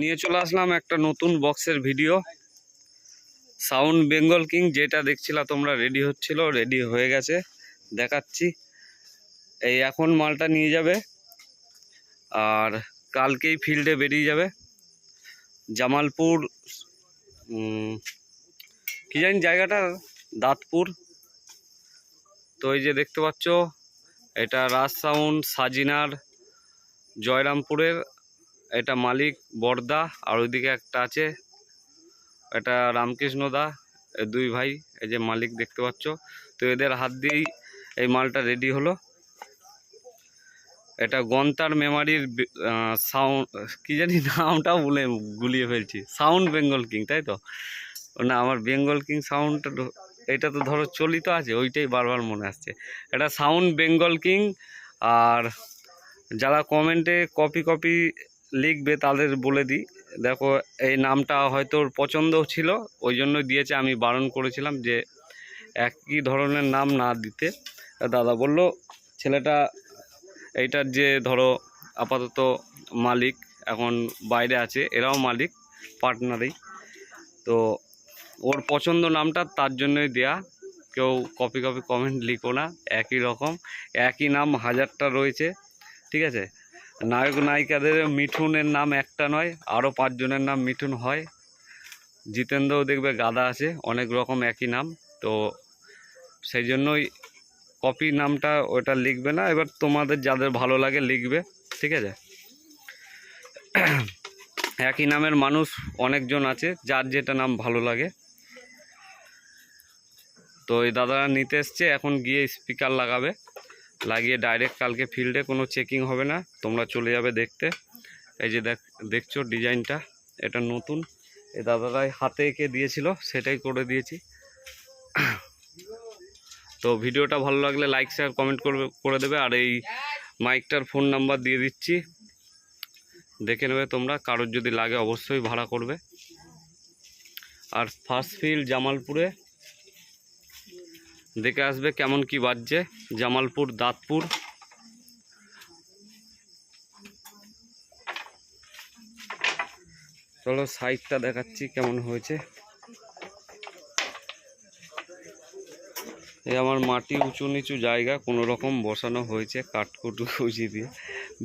নিয়ে চলে আসলাম একটা নতুন বক্সের ভিডিও। সাউন্ড বেঙ্গল কিং, যেটা দেখছিলা তোমরা, রেডি হচ্ছিল, রেডি হয়ে গেছে। দেখাচ্ছি। এই এখন মালটা নিয়ে যাবে, আর কালকেই ফিল্ডে বেরিয়ে যাবে। জামালপুর কি জানি জায়গাটা, দাঁতপুর। তো এই যে দেখতে পাচ্ছ, এটা রাজ সাউন্ড, সাজিনার, জয়রামপুরের এটা মালিক বর্দা, আর ওইদিকে একটা আছে, এটা রামকৃষ্ণ দা দুই ভাই, এই যে মালিক দেখতে পাচ্ছ। তো এদের হাত দিয়েই এই মালটা রেডি হলো। এটা গন্তার মেমারির সাউন্ড কি জানি নামটাও বলে গুলিয়ে ফেলছি। সাউন্ড বেঙ্গল কিং তাই তো? না, আমার বেঙ্গল কিং সাউন্ডটা এটা তো ধরো চলিত আছে, ওইটাই বারবার মনে আসছে। এটা সাউন্ড বেঙ্গল কিং আর যারা কমেন্টে কপি কপি লিখবে তাদের বলে দিই। দেখো, এই নামটা হয়তো ওর পছন্দ ছিল, ওই জন্য দিয়েছে, আমি বারণ করেছিলাম যে একই ধরনের নাম না দিতে। দাদা বলল, ছেলেটা, এইটার যে ধরো আপাতত মালিক এখন বাইরে আছে, এরাও মালিক, পার্টনারই। তো ওর পছন্দ নামটা তার জন্যই দেয়া। কেউ কপি কপি কমেন্ট লিখো না, একই রকম, একই নাম হাজারটা রয়েছে, ঠিক আছে? নায়ক নায়িকাদের মিঠুনের নাম একটা নয়, আরও পাঁচজনের নাম মিঠুন হয়। জিতেন্দ্রও দেখবে গাদা আছে, অনেক রকম একই নাম। তো সেই জন্যই কপি নামটা ওটা লিখবে না, এবার তোমাদের যাদের ভালো লাগে লিখবে, ঠিক আছে? একই নামের মানুষ অনেকজন আছে, যার যেটা নাম ভালো লাগে। তো এই দাদারা নিতে এসছে, এখন গিয়ে স্পিকার লাগাবে। লাগিয়ে ডাইরেক্ট কালকে ফিল্ডে কোনো চেকিং হবে না, তোমরা চলে যাবে দেখতে। এই যে দেখ, দেখছ ডিজাইনটা, এটা নতুন। এই দাদারাই হাতে এঁকে দিয়েছিল, সেটাই করে দিয়েছি। তো ভিডিওটা ভালো লাগলে লাইক শেয়ার কমেন্ট করবে, করে দেবে। আর এই মাইকটার ফোন নাম্বার দিয়ে দিচ্ছি। দেখে নেবে তোমরা, কারোর যদি লাগে অবশ্যই ভাড়া করবে। আর ফার্স্ট ফিল জামালপুরে দেখে আসবে কেমন কি বাজছে। জামালপুর, দাঁতপুর। চলো সাইডটা দেখাচ্ছি কেমন হয়েছে। এই আমার মাটি উঁচু নিচু জায়গা, কোনো রকম বসানো হয়েছে কাঠকুটু কুচি দিয়ে।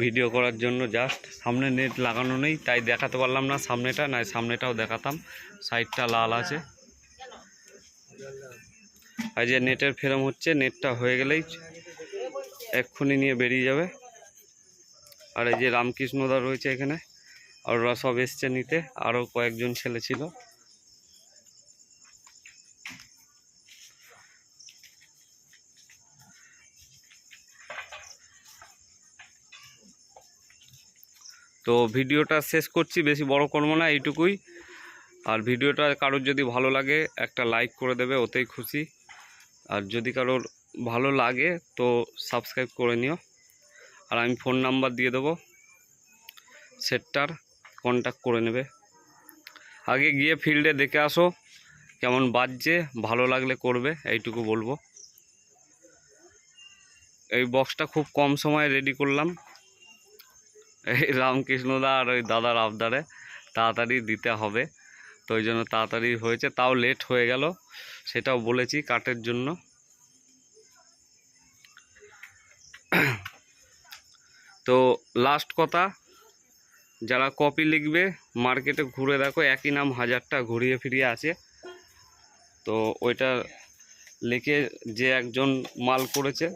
ভিডিও করার জন্য জাস্ট সামনে নেট লাগানো নেই, তাই দেখাতে পারলাম না সামনেটা না সামনেটাও দেখাতাম। সাইডটা লাল আছে। আর যে নেটের ফেরম হচ্ছে, নেটটা হয়ে গেলেই এক্ষুনি নিয়ে বেরিয়ে যাবে। আর এই যে রামকৃষ্ণদা রয়েছে এখানে, আর ওরা সব এসছে নিতে। আরও কয়েকজন ছেলে ছিল। তো ভিডিওটা শেষ করছি, বেশি বড় করব না এইটুকুই। আর ভিডিওটা কারোর যদি ভালো লাগে, একটা লাইক করে দেবে, ওতেই খুশি। আর যদি কারোর ভালো লাগে তো সাবস্ক্রাইব করে নিও। আর আমি ফোন নাম্বার দিয়ে দেবো। সেটটার কন্ট্যাক্ট করে নেবে। আগে গিয়ে ফিল্ডে দেখে আসো, কেমন বাজছে, ভালো লাগলে করবে, এইটুকু বলব। এই বক্সটা খুব কম সময়ে রেডি করলাম। এই রামকৃষ্ণদা আর ওই দাদার আবদারে তাড়াতাড়ি দিতে হবে। তো ওই জন্য তাড়াতাড়ি হয়েছে, তাও লেট হয়ে গেল। সেটাও বলেছি কাটের জন্য। তো লাস্ট কথা, যারা কপি লিখবে মার্কেটে ঘুরে দেখো, একই নাম হাজারটা ঘুরিয়ে ফিরিয়ে আছে। তো ওইটা লিখে যে একজন মাল করেছে,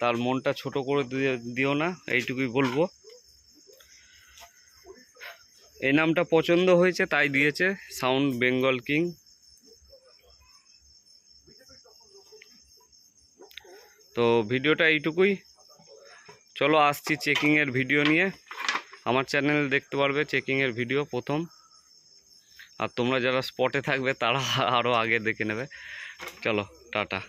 তার মনটা ছোট করে দিও না, এইটুকুই বলব। এই নামটা পছন্দ হয়েছে, তাই দিয়েছে সাউন্ড বেঙ্গল কিং। তো ভিডিওটা এইটুকুই। চলো আসছি চেকিংয়ের ভিডিও নিয়ে। আমার চ্যানেল দেখতে পারবে চেকিংয়ের ভিডিও প্রথম। আর তোমরা যারা স্পটে থাকবে, তারা আরও আগে দেখে নেবে। চলো, টাটা।